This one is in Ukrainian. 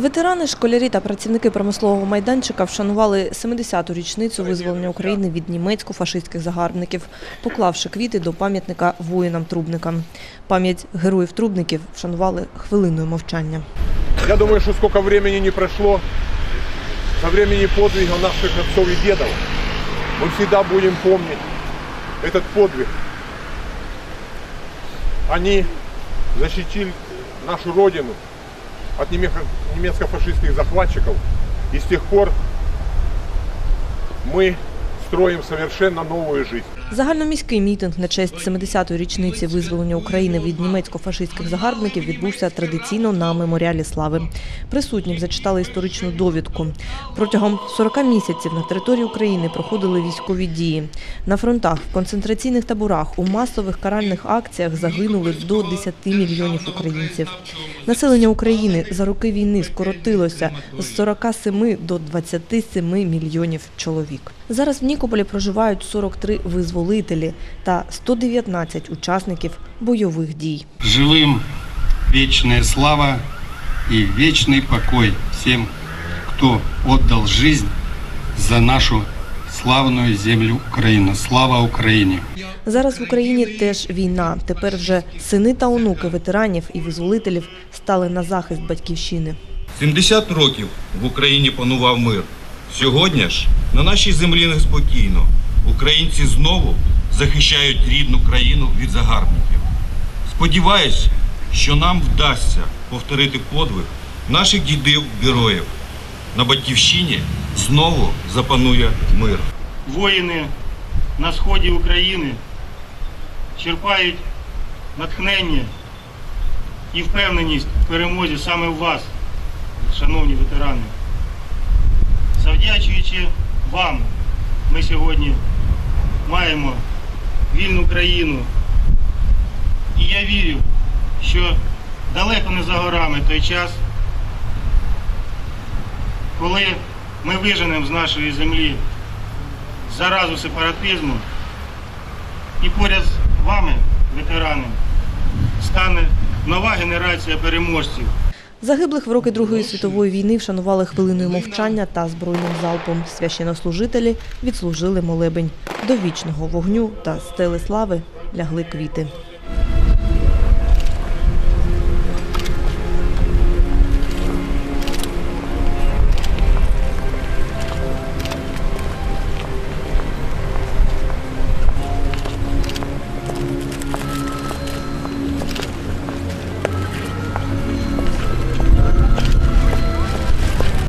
Ветерани, школярі та працівники промислового майданчика вшанували 70-ту річницю визволення України від німецько-фашистських загарбників, поклавши квіти до пам'ятника воїнам-трубникам. Пам'ять героїв-трубників вшанували хвилиною мовчання. Я думаю, что сколько времени не прошло, со времени подвига наших отцов и дедов, мы всегда будем помнить этот подвиг. Они защитили нашу родину от немецко-фашистских захватчиков. И с тех пор мы строим совершенно новую жизнь. Загальноміський мітинг на честь 70-ї річниці визволення України від німецько-фашистських загарбників відбувся традиційно на меморіалі слави. Присутнім зачитали історичну довідку. Протягом 40 місяців на території України проходили військові дії. На фронтах, в концентраційних таборах, у масових каральних акціях загинули до 10 мільйонів українців. Населення України за роки війни скоротилося з 47 до 27 мільйонів чоловік. Зараз в Нікополі проживають 43 визволителі та 119 учасників бойових дій. Живым вечная слава и вечный покой всем, кто отдал жизнь за нашу славную землю Украины. Слава Украине! Зараз в Україні теж війна. Тепер вже сини та онуки ветеранів і визволителів стали на захист батьківщини. 70 років в Україні панував мир. Сьогодні ж на нашій землі неспокійно. Українці знову захищають рідну країну від загарбників. Сподіваюсь, що нам вдасться повторити подвиг наших дідів-героїв. На батьківщині знову запанує мир. воїни на сході України черпають натхнення і впевненість в перемозі саме в вас, шановні ветерани. Завдячуючи вам, ми сьогодні маємо вільну країну. І я вірю, що далеко не за горами той час, коли ми виженемо з нашої землі заразу сепаратизму і поряд з вами, ветерани, стане нова генерація переможців. Загиблих в роки Другої світової війни вшанували хвилиною мовчання та збройним залпом. Священнослужителі відслужили молебень. До вічного вогню та стели слави лягли квіти.